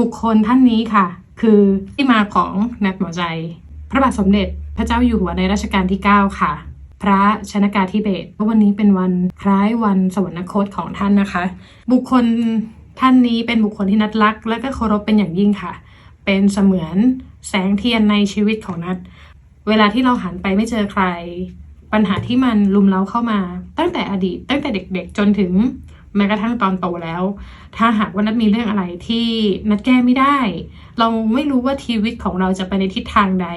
บุคคลท่านนี้ค่ะ คือที่มาของนัดหมอใจ พระบาทสมเด็จพระเจ้าอยู่หัวในรัชกาลที่ 9 ค่ะ พระชนกาธิเบศราะวันนี้เป็นวันคล้ายวันสวรรคตของท่านนะคะ บุคคลท่านนี้เป็นบุคคลที่นัดรัก และก็เคารพเป็นอย่างยิ่งค่ะ เป็นเสมือนแสงเทียนในชีวิตของนัด เวลาที่เราหันไปไม่เจอใคร ปัญหาที่มันลุมเล้าเข้ามา ตั้งแต่อดีตตั้งแต่เด็กๆ จนถึง แม้กระทั่งตอนโตแล้ว ถ้าหากว่านัดมีเรื่องอะไรที่นัดแก้ไม่ได้ เราไม่รู้ว่าชีวิตของเราจะไปในทิศทางใด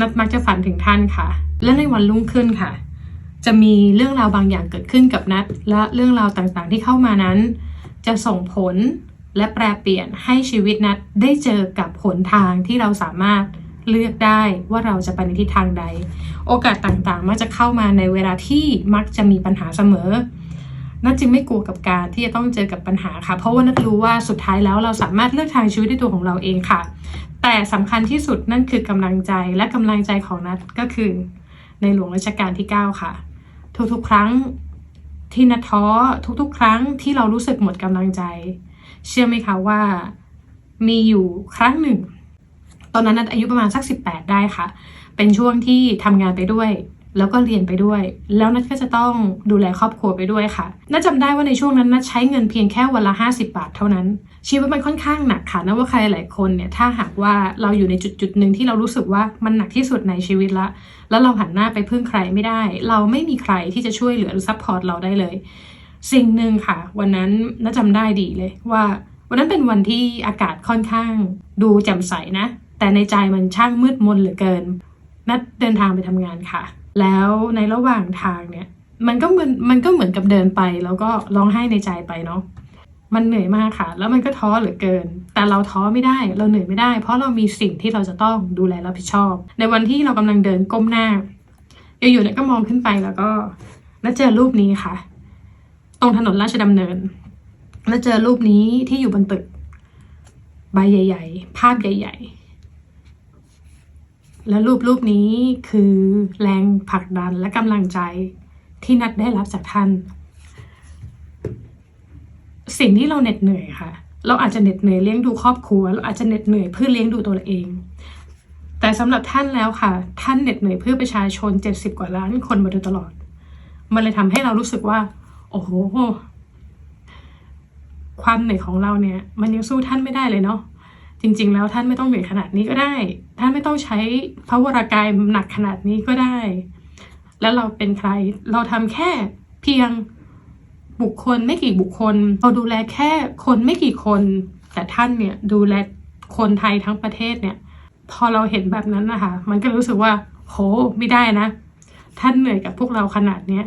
นัดมักจะฝันถึงท่านค่ะ และในวันรุ่งขึ้นค่ะ จะมีเรื่องราวบางอย่างเกิดขึ้นกับนัด และเรื่องราวต่างๆที่เข้ามานั้น จะส่งผลและแปรเปลี่ยนให้ชีวิตนัดได้เจอกับหนทางที่เราสามารถเลือกได้ว่าเราจะไปในทิศทางใด โอกาสต่างๆ มักจะเข้ามาในเวลาที่มักจะมีปัญหาเสมอ นัดจึงไม่กลัวกับการที่จะต้องเจอกับปัญหาค่ะ เพราะว่านัดรู้ว่าสุดท้ายแล้วเราสามารถเลือกทางชีวิตด้วยตัวของเราเองค่ะ แต่สำคัญที่สุดนั่นคือกำลังใจและกำลังใจของนัดก็คือในหลวงรัชกาลที่ 9 ค่ะ ทุกๆ ครั้งที่นัดท้อทุกๆ ครั้งที่เรารู้สึกหมดกำลังใจ เชื่อไหมคะว่ามีอยู่ครั้งหนึ่ง ตอนนั้นนัดอายุประมาณสัก 18 ได้ค่ะ เป็นช่วงที่ทำงานไปด้วย แล้วก็เรียนไปด้วย แล้วนัดก็จะต้องดูแลครอบครัวไปด้วยค่ะนัดจำได้ว่าในช่วงนั้นนัดใช้เงินเพียงแค่วันละ 50 บาทเท่านั้น ชีวิตมันค่อนข้างหนักค่ะนะว่าใครหลายคนเนี่ยถ้าหากว่าเราอยู่ในจุดจุดหนึ่งที่เรารู้สึกว่ามันหนักที่สุดในชีวิตละ แล้วเราหันหน้าไปพึ่งใครไม่ได้ เราไม่มีใครที่จะช่วยเหลือหรือซัพพอร์ตเราได้เลย สิ่งหนึ่งค่ะ วันนั้นน่าจำได้ดีเลยว่า วันนั้นเป็นวันที่อากาศค่อนข้าง ดูแจ่มใสนะ แต่ในใจมันช่างมืดมนเหลือเกิน นัดเดินทางไปทำงานค่ะ แล้วในระหว่างทางเนี่ย มันก็เหมือนมันก็เหมือนกับเดินไป แล้วก็ร้องไห้ในใจไปเนาะมันเหนื่อยมากค่ะ แล้วมันก็ท้อเหลือเกิน แต่เราท้อไม่ได้ เราเหนื่อยไม่ได้ เพราะเรามีสิ่งที่เราจะต้องดูแลรับผิดชอบ ในวันที่เรากำลังเดินก้มหน้าอยู่ๆเนี่ยก็มองขึ้นไปแล้วก็ แล้วเจอรูปนี้ค่ะ ตรงถนนราชดำเนิน แล้วเจอรูปนี้ที่อยู่บนตึก ใบใหญ่ ๆ ภาพใหญ่ ๆ และรูปรูปนี้คือแรงผลักดันและกำลังใจที่นัดได้รับจากท่าน สิ่งที่เราเหน็ดเหนื่อยค่ะ เราอาจจะเหน็ดเหนื่อยเลี้ยงดูครอบครัว เราอาจจะเหน็ดเหนื่อยเพื่อเลี้ยงดูตัวเอง แต่สำหรับท่านแล้วค่ะ ท่านเหน็ดเหนื่อยเพื่อประชาชน 70 กว่าล้านคนมาโดยตลอด มันเลยทำให้เรารู้สึกว่า โอ้โห ความเหนื่อยของเราเนี่ย มันยังสู้ท่านไม่ได้เลยเนาะ จริง ๆ แล้วท่านไม่ต้องเหนื่อยขนาดนี้ก็ได้ ท่านไม่ต้องใช้พระวรากายหนักขนาดนี้ก็ได้ แล้วเราเป็นใคร เราทำแค่เพียงบุคคลไม่กี่บุคคล เราดูแลแค่คนไม่กี่คน แต่ท่านเนี่ยดูแลคนไทยทั้งประเทศเนี่ย พอเราเห็นแบบนั้นนะคะ มันก็รู้สึกว่า โห ไม่ได้นะ ท่านเหนื่อยกับพวกเราขนาดเนี้ย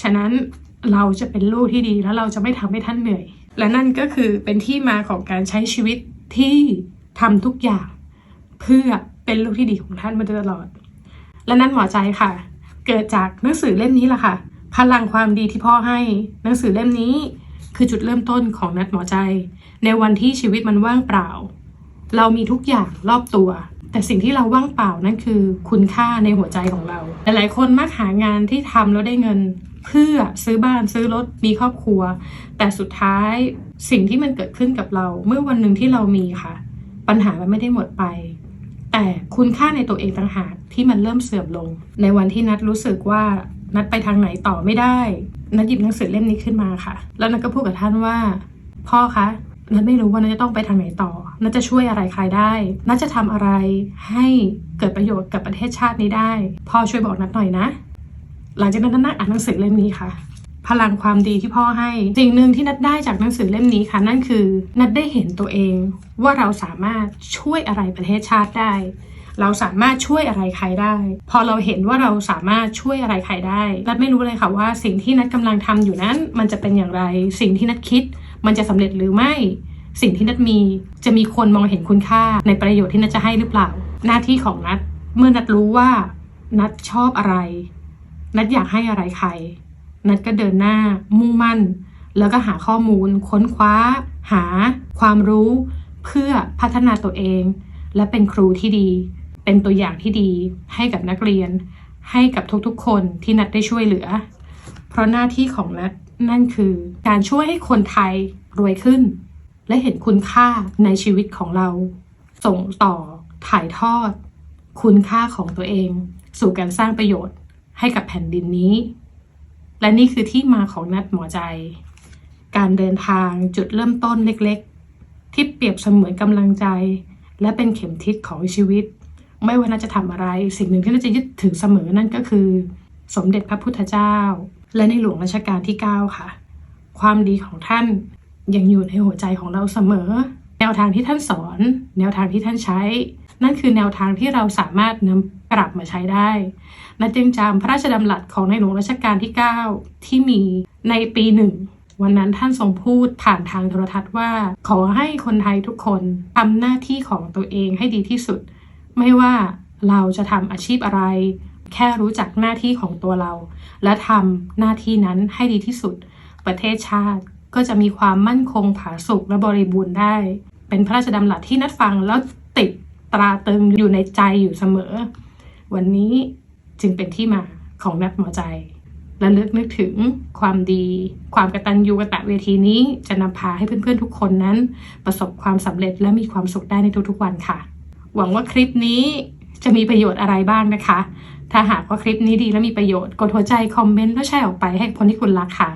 ฉะนั้นเราจะเป็นลูกที่ดีแล้วเราจะไม่ทำให้ท่านเหนื่อย และนั่นก็คือเป็นที่มาของการใช้ชีวิต ที่ทำทุกอย่าง เพื่อเป็นลูกที่ดีของท่านมาโดยตลอด และนั่นหมอใจค่ะ เกิดจากหนังสือเล่มนี้แหละค่ะ พลังความดีที่พ่อให้หนังสือเล่มนี้คือจุดเริ่มต้นของนัดหมอใจ ในวันที่ชีวิตมันว่างเปล่า เรามีทุกอย่างรอบตัว แต่สิ่งที่เราว่างเปล่านั่นคือคุณค่าในหัวใจของเรา หลายๆคนมักหางานที่ทำแล้วได้เงิน เพื่อซื้อบ้านซื้อรถมีครอบครัว แต่สุดท้ายสิ่งที่มันเกิดขึ้นกับเรา เมื่อวันหนึ่งที่เรามีค่ะ ปัญหามันไม่ได้หมดไป แต่คุณค่าในตัวเองต่างหากที่มันเริ่มเสื่อมลง ในวันที่นัดรู้สึกว่านัดไปทางไหนต่อไม่ได้ นัดหยิบหนังสือเล่มนี้ขึ้นมาค่ะ แล้วนัดก็พูดกับท่านว่า พ่อคะนัดไม่รู้ว่านัดจะต้องไปทางไหนต่อ นัดจะช่วยอะไรใครได้นัดจะทำอะไรให้เกิดประโยชน์กับประเทศชาตินี้ได้พ่อช่วยบอกนัดหน่อยนะ หลังจากนั้นนัดอ่านหนังสือเล่มนี้ค่ะ พลังความดีที่พ่อให้สิ่งหนึ่งที่นัดได้จากหนังสือเล่มนี้ค่ะ นั่นคือ นัดได้เห็นตัวเองว่าเราสามารถช่วยอะไรประเทศชาติได้เราสามารถช่วยอะไรใครได้ พอเราเห็นว่าเราสามารถช่วยอะไรใครได้นัดไม่รู้เลยค่ะว่าสิ่งที่นัดกำลังทำอยู่นั้น มันจะเป็นอย่างไร สิ่งที่นัดคิด มันจะสำเร็จหรือไม่ สิ่งที่นัดมีจะมีคนมองเห็นคุณค่าในประโยชน์ที่นัดจะให้หรือเปล่า หน้าที่ของนัดเมื่อนัดรู้ว่า นัดชอบอะไร นัดอยากให้อะไรใคร นัดก็เดินหน้า มุ่งมั่น แล้วก็หาข้อมูล ค้นคว้า หา ความรู้ เพื่อพัฒนาตัวเอง และเป็นครูที่ดี เป็นตัวอย่างที่ดี ให้กับนักเรียน ให้กับทุกๆ คนที่นัดได้ช่วยเหลือ เพราะหน้าที่ของนัดนั่นคือการช่วยให้คนไทยรวยขึ้น และเห็นคุณค่าในชีวิตของเรา ส่งต่อถ่ายทอด คุณค่าของตัวเอง สู่การสร้างประโยชน์ให้กับแผ่นดินนี้ และนี่คือที่มาของนัดหมอใจ การเดินทางจุดเริ่มต้นเล็กๆ ที่เปรียบเสมือนกำลังใจ และเป็นเข็มทิศของชีวิต ไม่ว่าน่าจะทำอะไร สิ่งหนึ่งที่น่าจะยึดถือเสมอนั่นก็คือ สมเด็จพระพุทธเจ้า และในหลวงรัชกาลที่ 9 ค่ะ ความดีของท่าน ยังอยู่ในหัวใจของเราเสมอ แนวทางที่ท่านสอน แนวทางที่ท่านใช้ นั่นคือแนวทางที่เราสามารถนำปรับมาใช้ได้นัดจึงจำพระราชดำรัสของในหลวงรัชกาลที่ 9 ที่มีในปีหนึ่งวันนั้นท่านทรงพูดผ่านทางโทรทัศน์ว่า ขอให้คนไทยทุกคนทำหน้าที่ของตัวเองให้ดีที่สุด ไม่ว่าเราจะทำอาชีพอะไร แค่รู้จักหน้าที่ของตัวเรา และทำหน้าที่นั้นให้ดีที่สุด ประเทศชาติ ก็จะมีความมั่นคงผาสุกและบริบูรณ์ได้ เป็นพระราชดำรัสที่นัดฟังแล้วติดตราตึงอยู่ในใจอยู่เสมอ วันนี้จึงเป็นที่มาของนัดหมอใจและลึกนึกถึงความดี ความกระตัญญูกตะเวทีนี้จะนำพาให้เพื่อนๆทุกคนนั้น ประสบความสำเร็จและมีความสุขได้ในทุกๆวันค่ะ หวังว่าคลิปนี้จะมีประโยชน์อะไรบ้างนะคะ ถ้าหากว่าคลิปนี้ดีและมีประโยชน์ กดหัวใจคอมเมนต์แล้วแชร์ออกไปให้คนที่คุณรักค่ะ